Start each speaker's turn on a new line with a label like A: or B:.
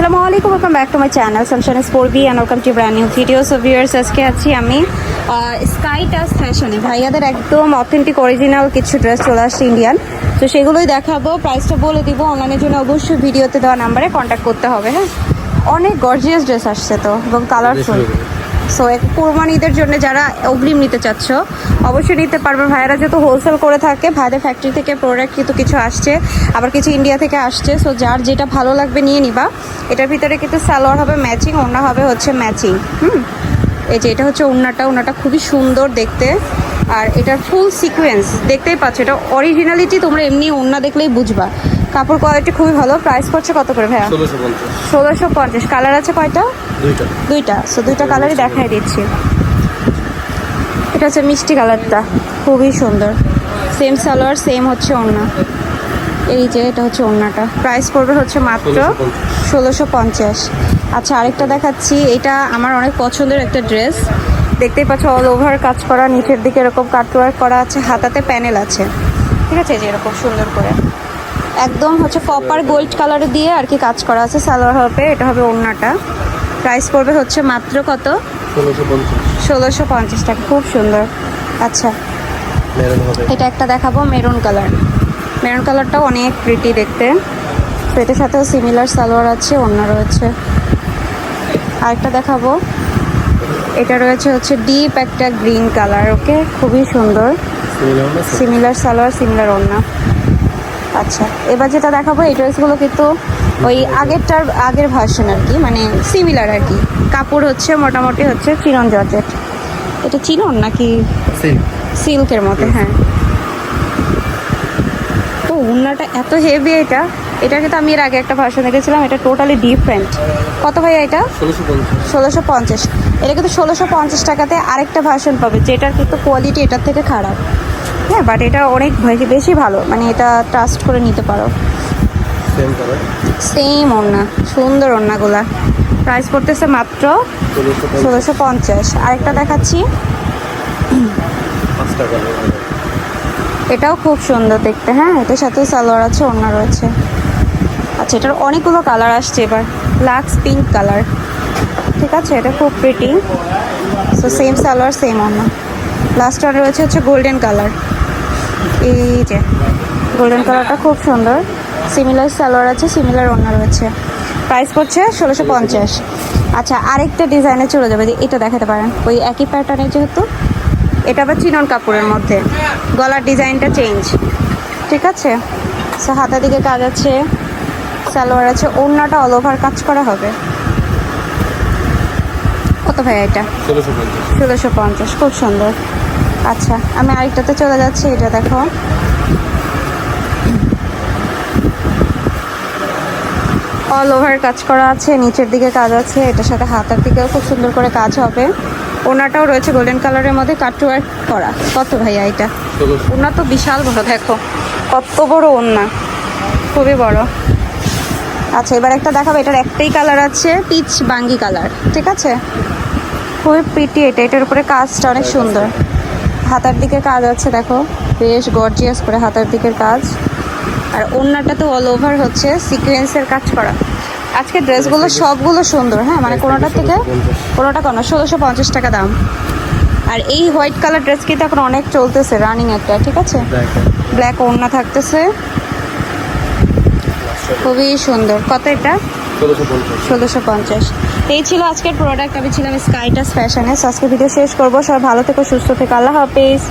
A: আসসালামু আলাইকুম welcome back to my channel সানশান স্পোর B and welcome to brand new videos of viewers আজকে আছি আমি স্কাই টাস ফ্যাশনে ভাইয়াদের একদম অথেন্টিক অরিজিনাল কিছু ড্রেস চলে আসছে ইন্ডিয়ান তো সেগুলোই দেখাবো প্রাইসটা বলে দিব। অনলাইনের জন্য অবশ্যই ভিডিওতে দেওয়া নাম্বারে কন্ট্যাক্ট করতে হবে হ্যাঁ? অনেক গর্জিয়াস ড্রেস আসছে তো এবং কালারফুল সো কোরবানি ঈদের জন্য যারা অগ্রিম নিতে চাচ্ছ, অবশ্যই নিতে পারবে। ভাইয়েরা যেহেতু হোলসেল করে থাকে, ভাইদের ফ্যাক্টরি থেকে প্রোডাক্ট কিন্তু কিছু আসছে, আবার কিছু ইন্ডিয়া থেকে আসছে। সো যার যেটা ভালো লাগবে নিয়ে নিবা। এটার ভিতরে কিন্তু সালোয়ার হবে ম্যাচিং ওড়না হবে হচ্ছে ম্যাচিং হুম? এই যে এটা হচ্ছে ওড়নাটা ওড়নাটা খুবই সুন্দর দেখতে। আর এটার ফুল সিকোয়েন্স দেখতেই পাচ্ছ, এটা অরিজিনালিটি তোমরা এমনি ওড়না দেখলেই বুঝবা। কাপড় কোয়ালিটি খুবই ভালো। প্রাইস পড়ছে কত করে ভাইয়া?
B: ষোলোশো পঞ্চাশ।
A: কালার আছে কয়টা?
B: দুইটা।
A: দুইটা। সো দুইটা কালারই দেখাই দিচ্ছি। এটা হচ্ছে মিষ্টি কালারটা খুবই সুন্দর। সেম সালোয়ার সেম হচ্ছে ওড়না। এই যে এটা হচ্ছে ওড়নাটা। প্রাইস পড়বে হচ্ছে মাত্র ষোলোশো পঞ্চাশ। আচ্ছা আরেকটা দেখাচ্ছি। এটা আমার অনেক পছন্দের একটা ড্রেস দেখতেই পাচ্ছ অল ওভার কাজ করা নিচের দিকে এরকম কাটওয়ার্ক করা আছে হাতাতে প্যানেল আছে। ঠিক আছে যে এরকম সুন্দর করে। একদম হচ্ছে কপার গোল্ড কালার দিয়ে আর কি কাজ করা আছে। সালোয়ার হবে এটা হবে ওড়নাটা। প্রাইস পড়বে হচ্ছে মাত্র কত?
B: ষোলোশো পঞ্চাশ।
A: টাকা খুব সুন্দর। আচ্ছা এটা একটা দেখাবো মেরুন কালার মেরুন কালারটাও অনেক প্রিটি দেখতে। তো এটার সাথেও সিমিলার সালোয়ার আছে অন্য রয়েছে। আরেকটা দেখাবো। এটা রয়েছে হচ্ছে ডিপ একটা গ্রিন কালার ওকে খুবই সুন্দর।
B: সিমিলার
A: সিমিলার সালোয়ার সিমিলার ওড়না। আচ্ছা এবার যেটা দেখাবো এই ড্রেসগুলো কিন্তু ওই আগেরটার আগের ভার্সন আর কি মানে সিমিলার আর কি। কাপড় হচ্ছে মোটামুটি হচ্ছে চিরন জর্জেট। এটা চিরন নাকি সিল্কের মতো হ্যাঁ। তো উন্নাটা এত হেভি এটা এটা কিন্তু আমি এর আগে একটা ভার্সন দেখেছিলাম এটা টোটালি ডিফারেন্ট কত ভাইয়া এটা?
B: ষোলোশো পঞ্চাশ।
A: এটা কিন্তু ষোলোশো পঞ্চাশ টাকাতে আরেকটা ভার্সন পাবে যেটার কিন্তু কোয়ালিটি এটার থেকে খারাপ। হ্যাঁ বাট এটা অনেক বেশি- বেশি ভালো। মানে এটা ট্রাস্ট করে নিতে পারো।
B: সেম
A: ওড়না। সুন্দর ওড়নাগুলা। প্রাইস পড়তেছে মাত্র
B: ষোলোশো পঞ্চাশ।
A: আরেকটা দেখাচ্ছি। এটাও খুব সুন্দর দেখতে। হ্যাঁ এটার সাথে সালোয়ার আছে ওড়না রয়েছে। আচ্ছা এটার অনেকগুলো কালার আসছে এবার। লাক্স পিঙ্ক কালার ঠিক আছে এটা খুব pretty so same salwar same ওড়না। লাস্ট ওয়ান রয়েছে হচ্ছে গোল্ডেন কালার এই যে গোল্ডেন কালারটা খুব সুন্দর। সিমিলার সালোয়ার আছে সিমিলার ওড়না রয়েছে। প্রাইস পড়ছে ষোলোশো পঞ্চাশ। আচ্ছা আরেকটা ডিজাইনে চলে যাবে যে এটা দেখাতে পারেন। ওই একই প্যাটার্নের যেহেতু এটা আবার চিনন কাপড়ের মধ্যে। গলার ডিজাইনটা চেঞ্জ ঠিক আছে? সো হাতা দিকে কাজ আছে সালোয়ার আছে ওড়নাটা অল ওভার কাজ করা হবে। কত ভাই এটা?
B: ষোলোশো পঞ্চাশ
A: খুব সুন্দর। আচ্ছা আমি আরেকটাতে চলে যাচ্ছি, এটা দেখো। অল ওভার কাজ করা আছে, নিচের দিকে কাজ আছে, এটার সাথে হাতার দিকেও খুব সুন্দর করে কাজ হবে। ওনাটাও রয়েছে গোল্ডেন কালারের মধ্যে কাটওয়ার্ক করা। কত ভাইয়া এটা? ওনা তো বিশাল বড়, দেখো। কত বড় ওন্না খুবই বড়। আচ্ছা এবার একটা দেখাবো, এটার একটাই কালার আছে পিচ বাঙ্গি কালার ঠিক আছে? খুবই প্রিটি এটা, এটার উপরে কাজটা অনেক সুন্দর। হাতার দিকের কাজ আছে দেখো। বেশ গর্জিয়াস করে হাতার দিকের কাজ। আর ওড়নাটা তো অল ওভার হচ্ছে সিকোয়েন্সের কাজ করা। আজকে ড্রেসগুলো সবগুলো সুন্দর হ্যাঁ? মানে কোনোটা থেকে কোনোটা কোনো ষোলোশো পঞ্চাশ টাকা দাম। আর এই হোয়াইট কালার ড্রেস কিন্তু এখন অনেক চলতেছে রানিং একটা ঠিক আছে? ব্ল্যাক ওড়না থাকতেছে। খুবই সুন্দর। কত এটা? ষোলোশো পঞ্চাশ। এই ছিল আজকের প্রোডাক্ট আমি ছিলাম স্কাইটাস ফ্যাশনে আজকে ভিডিও শেষ করব। সবাই ভালো থেকো, সুস্থ থেকো। আল্লাহ হাফিজ।